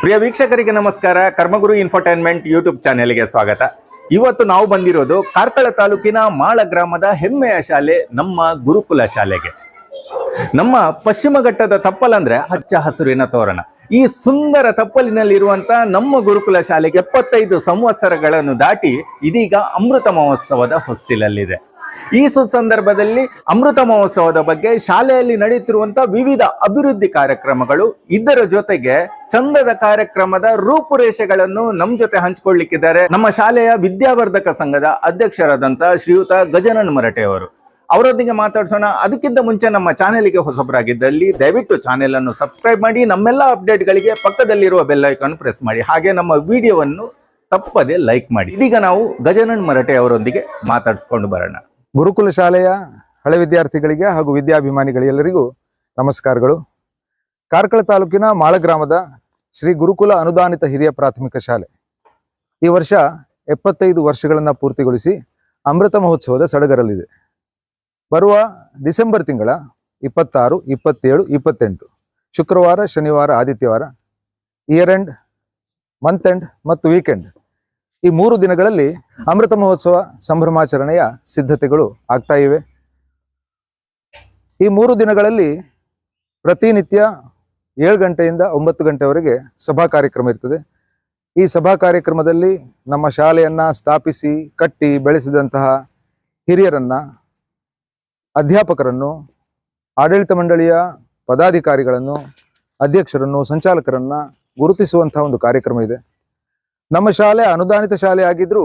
ಪ್ರಿಯ ವೀಕ್ಷಕರಿಗೆ ನಮಸ್ಕಾರ. ಕರ್ಮಗುರು infotainment YouTube ಚಾನೆಲ್ಗೆ ಸ್ವಾಗತ. ಇವತ್ತು ನಾವು ಬಂದಿರೋದು ಕಾರ್ಕಳ ತಾಲೂಕಿನ ಮಾಳ ಗ್ರಾಮದ ಹೆಮ್ಮೆಯ ಶಾಲೆ, ನಮ್ಮ ಗುರುಕುಲ ಶಾಲೆಗೆ. ನಮ್ಮ ಪಶ್ಚಿಮ ಘಟ್ಟದ ತಪ್ಪಲಂದ್ರೆ ಹಚ್ಚ ಹಸುರಿನ ತೋರಣ. ಈ ಸುಂದರ ತಪ್ಪಲಿನಲ್ಲಿರುವಂತ ನಮ್ಮ ಗುರುಕುಲ ಶಾಲೆಗೆ ಎಪ್ಪತ್ತೈದು ಸಂವತ್ಸರಗಳನ್ನು ದಾಟಿ ಇದೀಗ ಅಮೃತ ಮಹೋತ್ಸವದ ಹೊಸ್ತಿಲಲ್ಲಿದೆ. ಈ ಸಂದರ್ಭದಲ್ಲಿ ಅಮೃತ ಮಹೋತ್ಸವದ ಬಗ್ಗೆ ಶಾಲೆಯಲ್ಲಿ ನಡೆಯುತ್ತಿರುವಂತಹ ವಿವಿಧ ಅಭಿವೃದ್ಧಿ ಕಾರ್ಯಕ್ರಮಗಳು ಇದರ ಜೊತೆಗೆ ಚಂದದ ಕಾರ್ಯಕ್ರಮದ ರೂಪುರೇಷೆಗಳನ್ನು ನಮ್ಮ ಜೊತೆ ಹಂಚಿಕೊಳ್ಳಿಕ್ಕಿದ್ದಾರೆ. ನಮ್ಮ ಶಾಲೆಯ ವಿದ್ಯಾವರ್ಧಕ ಸಂಘದ ಅಧ್ಯಕ್ಷರಾದಂತಹ ಶ್ರೀಯುತ ಗಜನನ್ ಮರಟೆ ಅವರು. ಅವರೊಂದಿಗೆ ಮಾತಾಡ್ಸೋಣ. ಅದಕ್ಕಿಂತ ಮುಂಚೆ ನಮ್ಮ ಚಾನೆಲ್ಗೆ ಹೊಸಬರಾಗಿದ್ದಲ್ಲಿ ದಯವಿಟ್ಟು ಚಾನೆಲ್ ಅನ್ನು ಸಬ್ಸ್ಕ್ರೈಬ್ ಮಾಡಿ, ನಮ್ಮೆಲ್ಲ ಅಪ್ಡೇಟ್ಗಳಿಗೆ ಪಕ್ಕದಲ್ಲಿರುವ ಬೆಲ್ ಐಕಾನ್ ಪ್ರೆಸ್ ಮಾಡಿ, ಹಾಗೆ ನಮ್ಮ ವಿಡಿಯೋವನ್ನು ತಪ್ಪದೆ ಲೈಕ್ ಮಾಡಿ. ಇದೀಗ ನಾವು ಗಜಾನನ್ ಮರಟೆ ಅವರೊಂದಿಗೆ ಮಾತಾಡಿಸ್ಕೊಂಡು ಬರೋಣ. ಗುರುಕುಲ ಶಾಲೆಯ ಹಳೆ ವಿದ್ಯಾರ್ಥಿಗಳಿಗೆ ಹಾಗೂ ವಿದ್ಯಾಭಿಮಾನಿಗಳೆಲ್ಲರಿಗೂ ನಮಸ್ಕಾರಗಳು. ಕಾರ್ಕಳ ತಾಲೂಕಿನ ಮಾಳ ಗ್ರಾಮದ ಶ್ರೀ ಗುರುಕುಲ ಅನುದಾನಿತ ಹಿರಿಯ ಪ್ರಾಥಮಿಕ ಶಾಲೆ. ಈ ವರ್ಷ ಎಪ್ಪತ್ತೈದು ವರ್ಷಗಳನ್ನು ಪೂರ್ತಿಗೊಳಿಸಿ ಅಮೃತ ಮಹೋತ್ಸವದ ಸಡಗರಲ್ಲಿದೆ. ಬರುವ ಡಿಸೆಂಬರ್ ತಿಂಗಳ ಇಪ್ಪತ್ತಾರು, ಇಪ್ಪತ್ತೇಳು, ಇಪ್ಪತ್ತೆಂಟು, ಶುಕ್ರವಾರ, ಶನಿವಾರ, ಆದಿತ್ಯವಾರ, ಇಯರ್ ಎಂಡ್, ಮಂತ್ ಎಂಡ್ ಮತ್ತು ವೀಕೆಂಡ್ ಈ ಮೂರು ದಿನಗಳಲ್ಲಿ ಅಮೃತ ಮಹೋತ್ಸವ ಸಂಭ್ರಮಾಚರಣೆಯ ಸಿದ್ಧತೆಗಳು ಆಗ್ತಾ ಇವೆ. ಈ ಮೂರು ದಿನಗಳಲ್ಲಿ ಪ್ರತಿನಿತ್ಯ ಏಳು ಗಂಟೆಯಿಂದ ಒಂಬತ್ತು ಗಂಟೆವರೆಗೆ ಸಭಾ ಕಾರ್ಯಕ್ರಮ ಇರ್ತದೆ. ಈ ಸಭಾ ಕಾರ್ಯಕ್ರಮದಲ್ಲಿ ನಮ್ಮ ಶಾಲೆಯನ್ನ ಸ್ಥಾಪಿಸಿ, ಕಟ್ಟಿ, ಬೆಳೆಸಿದಂತಹ ಹಿರಿಯರನ್ನ, ಅಧ್ಯಾಪಕರನ್ನು, ಆಡಳಿತ ಮಂಡಳಿಯ ಪದಾಧಿಕಾರಿಗಳನ್ನು, ಅಧ್ಯಕ್ಷರನ್ನು, ಸಂಚಾಲಕರನ್ನ ಗುರುತಿಸುವಂತಹ ಒಂದು ಕಾರ್ಯಕ್ರಮ ಇದೆ. ನಮ್ಮ ಶಾಲೆ ಅನುದಾನಿತ ಶಾಲೆ ಆಗಿದ್ರು,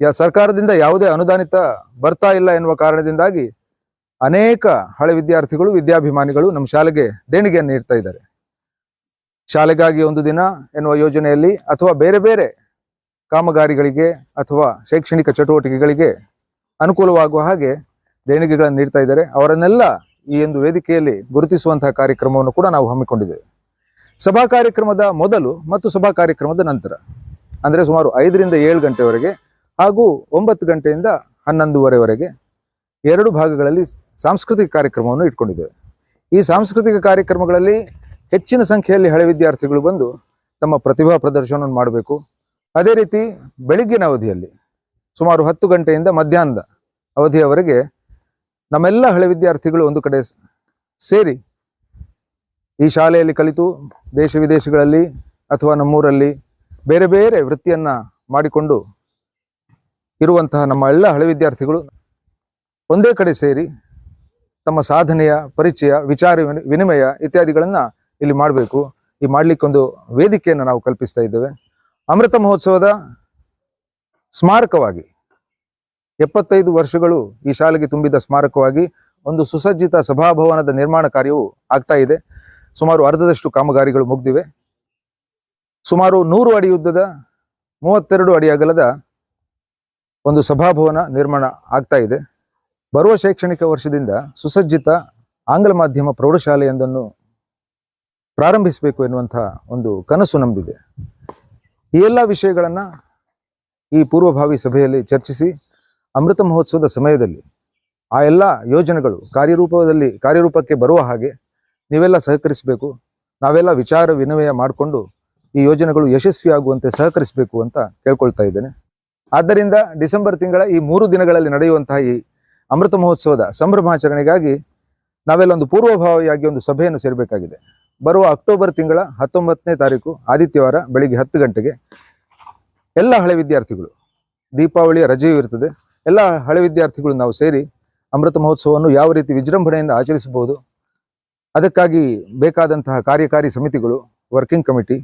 ಯಾ ಸರ್ಕಾರದಿಂದ ಯಾವುದೇ ಅನುದಾನಿತ ಬರ್ತಾ ಇಲ್ಲ ಎನ್ನುವ ಕಾರಣದಿಂದಾಗಿ ಅನೇಕ ಹಳೆ ವಿದ್ಯಾರ್ಥಿಗಳು, ವಿದ್ಯಾಭಿಮಾನಿಗಳು ನಮ್ಮ ಶಾಲೆಗೆ ದೇಣಿಗೆಯನ್ನು ನೀಡ್ತಾ ಇದ್ದಾರೆ. ಶಾಲೆಗಾಗಿ ಒಂದು ದಿನ ಎನ್ನುವ ಯೋಜನೆಯಲ್ಲಿ ಅಥವಾ ಬೇರೆ ಬೇರೆ ಕಾಮಗಾರಿಗಳಿಗೆ ಅಥವಾ ಶೈಕ್ಷಣಿಕ ಚಟುವಟಿಕೆಗಳಿಗೆ ಅನುಕೂಲವಾಗುವ ಹಾಗೆ ದೇಣಿಗೆಗಳನ್ನು ನೀಡ್ತಾ ಇದ್ದಾರೆ. ಅವರನ್ನೆಲ್ಲ ಈ ಒಂದು ವೇದಿಕೆಯಲ್ಲಿ ಗುರುತಿಸುವಂತಹ ಕಾರ್ಯಕ್ರಮವನ್ನು ಕೂಡ ನಾವು ಹಮ್ಮಿಕೊಂಡಿದ್ದೇವೆ. ಸಭಾ ಕಾರ್ಯಕ್ರಮದ ಮೊದಲು ಮತ್ತು ಸಭಾ ಕಾರ್ಯಕ್ರಮದ ನಂತರ, ಅಂದರೆ ಸುಮಾರು ಐದರಿಂದ ಏಳು ಗಂಟೆವರೆಗೆ ಹಾಗೂ ಒಂಬತ್ತು ಗಂಟೆಯಿಂದ ಹನ್ನೊಂದುವರೆವರೆಗೆ ಎರಡು ಭಾಗಗಳಲ್ಲಿ ಸಾಂಸ್ಕೃತಿಕ ಕಾರ್ಯಕ್ರಮವನ್ನು ಇಟ್ಕೊಂಡಿದ್ದೇವೆ. ಈ ಸಾಂಸ್ಕೃತಿಕ ಕಾರ್ಯಕ್ರಮಗಳಲ್ಲಿ ಹೆಚ್ಚಿನ ಸಂಖ್ಯೆಯಲ್ಲಿ ಹಳೆ ವಿದ್ಯಾರ್ಥಿಗಳು ಬಂದು ತಮ್ಮ ಪ್ರತಿಭಾ ಪ್ರದರ್ಶನವನ್ನು ಮಾಡಬೇಕು. ಅದೇ ರೀತಿ ಬೆಳಗ್ಗಿನ ಅವಧಿಯಲ್ಲಿ ಸುಮಾರು ಹತ್ತು ಗಂಟೆಯಿಂದ ಮಧ್ಯಾಹ್ನದ ಅವಧಿಯವರೆಗೆ ನಮ್ಮೆಲ್ಲ ಹಳೆ ವಿದ್ಯಾರ್ಥಿಗಳು ಒಂದು ಕಡೆ ಸೇರಿ ಈ ಶಾಲೆಯಲ್ಲಿ ಕಲಿತು ದೇಶ ವಿದೇಶಗಳಲ್ಲಿ ಅಥವಾ ನಮ್ಮೂರಲ್ಲಿ ಬೇರೆ ಬೇರೆ ವೃತ್ತಿಯನ್ನು ಮಾಡಿಕೊಂಡು ಇರುವಂತಹ ನಮ್ಮ ಎಲ್ಲ ಹಳೆ ವಿದ್ಯಾರ್ಥಿಗಳು ಒಂದೇ ಕಡೆ ಸೇರಿ ತಮ್ಮ ಸಾಧನೆಯ, ಪರಿಚಯ, ವಿಚಾರ ವಿನಿ- ವಿನಿಮಯ ಇತ್ಯಾದಿಗಳನ್ನು ಇಲ್ಲಿ ಮಾಡಬೇಕು. ಈ ಮಾಡ್ಲಿಕ್ಕೆ ಒಂದು ವೇದಿಕೆಯನ್ನು ನಾವು ಕಲ್ಪಿಸ್ತಾ ಇದ್ದೇವೆ. ಅಮೃತ ಮಹೋತ್ಸವದ ಸ್ಮಾರಕವಾಗಿ ಎಪ್ಪತ್ತೈದು ವರ್ಷಗಳು ಈ ಶಾಲೆಗೆ ತುಂಬಿದ ಸ್ಮಾರಕವಾಗಿ ಒಂದು ಸುಸಜ್ಜಿತ ಸಭಾಭವನದ ನಿರ್ಮಾಣ ಕಾರ್ಯವು ಆಗ್ತಾ ಇದೆ. ಸುಮಾರು ಅರ್ಧದಷ್ಟು ಕಾಮಗಾರಿಗಳು ಮುಗ್ದಿವೆ. ಸುಮಾರು ನೂರು ಅಡಿ ಉದ್ದದ ಮೂವತ್ತೆರಡು ಅಡಿ ಅಗಲದ ಒಂದು ಸಭಾಭವನ ನಿರ್ಮಾಣ ಆಗ್ತಾ ಇದೆ. ಬರುವ ಶೈಕ್ಷಣಿಕ ವರ್ಷದಿಂದ ಸುಸಜ್ಜಿತ ಆಂಗ್ಲ ಮಾಧ್ಯಮ ಪ್ರೌಢಶಾಲೆಯೊಂದನ್ನು ಪ್ರಾರಂಭಿಸಬೇಕು ಎನ್ನುವಂತಹ ಒಂದು ಕನಸು ನಂಬಿದೆ ಈ ಎಲ್ಲ ವಿಷಯಗಳನ್ನು ಈ ಪೂರ್ವಭಾವಿ ಸಭೆಯಲ್ಲಿ ಚರ್ಚಿಸಿ ಅಮೃತ ಮಹೋತ್ಸವದ ಸಮಯದಲ್ಲಿ ಆ ಎಲ್ಲ ಯೋಜನೆಗಳು ಕಾರ್ಯರೂಪದಲ್ಲಿ ಕಾರ್ಯರೂಪಕ್ಕೆ ಬರುವ ಹಾಗೆ ನೀವೆಲ್ಲ ಸಹಕರಿಸಬೇಕು. ನಾವೆಲ್ಲ ವಿಚಾರ ವಿನಿಮಯ ಮಾಡಿಕೊಂಡು ಈ ಯೋಜನೆಗಳು ಯಶಸ್ವಿಯಾಗುವಂತೆ ಸಹಕರಿಸಬೇಕು ಅಂತ ಕೇಳ್ಕೊಳ್ತಾ ಇದ್ದೇನೆ. ಆದ್ದರಿಂದ ಡಿಸೆಂಬರ್ ತಿಂಗಳ ಈ ಮೂರು ದಿನಗಳಲ್ಲಿ ನಡೆಯುವಂತಹ ಈ ಅಮೃತ ಮಹೋತ್ಸವದ ಸಂಭ್ರಮಾಚರಣೆಗಾಗಿ ನಾವೆಲ್ಲ ಒಂದು ಪೂರ್ವಭಾವಿಯಾಗಿ ಒಂದು ಸಭೆಯನ್ನು ಸೇರಬೇಕಾಗಿದೆ. ಬರುವ ಅಕ್ಟೋಬರ್ ತಿಂಗಳ ಹತ್ತೊಂಬತ್ತನೇ ತಾರೀಕು, ಆದಿತ್ಯವಾರ ಬೆಳಿಗ್ಗೆ ಹತ್ತು ಗಂಟೆಗೆ ಎಲ್ಲ ಹಳೆ ವಿದ್ಯಾರ್ಥಿಗಳು, ದೀಪಾವಳಿಯ ರಜೆಯೂ ಇರ್ತದೆ. ಎಲ್ಲ ಹಳೆ ವಿದ್ಯಾರ್ಥಿಗಳು ನಾವು ಸೇರಿ ಅಮೃತ ಮಹೋತ್ಸವವನ್ನು ಯಾವ ರೀತಿ ವಿಜೃಂಭಣೆಯಿಂದ ಆಚರಿಸಬಹುದು ಅದಕ್ಕಾಗಿ ಬೇಕಾದಂತಹ ಕಾರ್ಯಕಾರಿ ಸಮಿತಿಗಳು ವರ್ಕಿಂಗ್ ಕಮಿಟಿ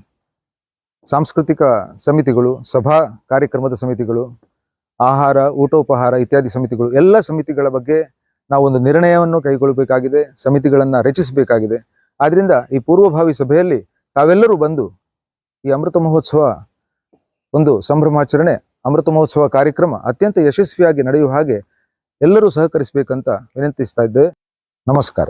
ಸಾಂಸ್ಕೃತಿಕ ಸಮಿತಿಗಳು, ಸಭಾ ಕಾರ್ಯಕ್ರಮದ ಸಮಿತಿಗಳು, ಆಹಾರ, ಊಟೋಪಹಾರ ಇತ್ಯಾದಿ ಸಮಿತಿಗಳು, ಎಲ್ಲ ಸಮಿತಿಗಳ ಬಗ್ಗೆ ನಾವು ಒಂದು ನಿರ್ಣಯವನ್ನು ಕೈಗೊಳ್ಳಬೇಕಾಗಿದೆ, ಸಮಿತಿಗಳನ್ನು ರಚಿಸಬೇಕಾಗಿದೆ. ಆದ್ದರಿಂದ ಈ ಪೂರ್ವಭಾವಿ ಸಭೆಯಲ್ಲಿ ತಾವೆಲ್ಲರೂ ಬಂದು ಈ ಅಮೃತ ಮಹೋತ್ಸವ ಒಂದು ಸಂಭ್ರಮಾಚರಣೆ, ಅಮೃತ ಮಹೋತ್ಸವ ಕಾರ್ಯಕ್ರಮ ಅತ್ಯಂತ ಯಶಸ್ವಿಯಾಗಿ ನಡೆಯುವ ಹಾಗೆ ಎಲ್ಲರೂ ಸಹಕರಿಸಬೇಕಂತ ವಿನಂತಿಸ್ತಾ ಇದ್ದೇವೆ. ನಮಸ್ಕಾರ.